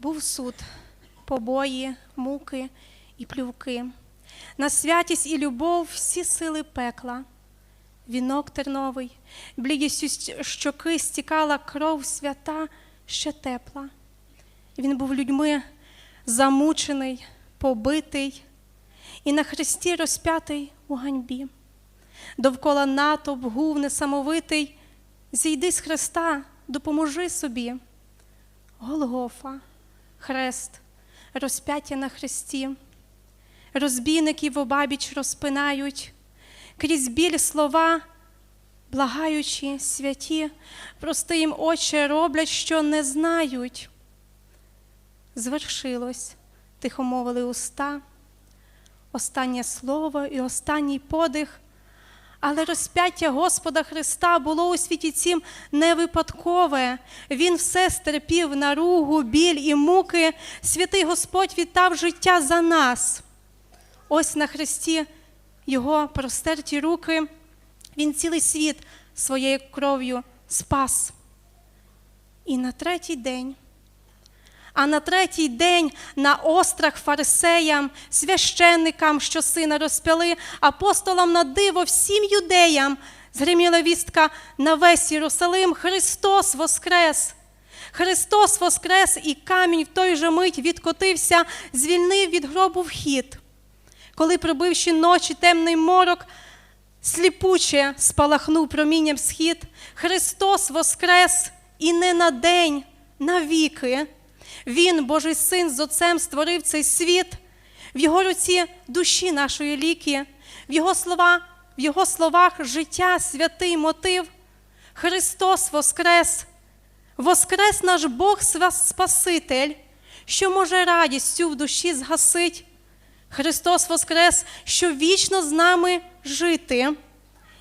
був суд, побої, муки і плювки. На святість і любов всі сили пекла. Вінок терновий, блідістю щоки стікала кров свята ще тепла. Він був людьми замучений, побитий і на хресті розп'ятий у ганьбі. Довкола натовп гув несамовитий, зійди з хреста, допоможи собі. Голгофа, хрест, розп'яття на хресті, розбійників обабіч розпинають, крізь біль слова, благаючи святі, прости їм очі роблять, що не знають. Звершилось, тихо мовили уста, останнє слово і останній подих. Але розп'яття Господа Христа було у світі цім не випадкове. Він все стерпів наругу, біль і муки. Святий Господь віддав життя за нас. Ось на хресті його простерті руки. Він цілий світ своєю кров'ю спас. І на третій день а на третій день на острах фарисеям, священникам, що сина розпяли, апостолам на диво всім юдеям, згриміла вістка на весь Єрусалим Христос Воскрес! Христос Воскрес, і камінь в той же мить відкотився, звільнив від гробу вхід. Коли, пробивши ночі темний морок, сліпуче спалахнув промінням схід, Христос Воскрес і не на день, на віки. Він, Божий син, з Отцем створив цей світ, в його руці душі нашої ліки, в його, слова, в його словах життя, святий мотив. Христос Воскрес, Воскрес наш Бог Спаситель, що може радістю в душі згасить. Христос Воскрес, що вічно з нами жити,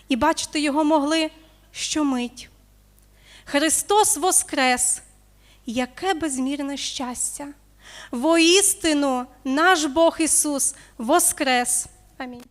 і бачити Його могли щомить. Христос Воскрес, яке безмірне щастя! Воістину наш Бог Ісус Воскрес. Амінь.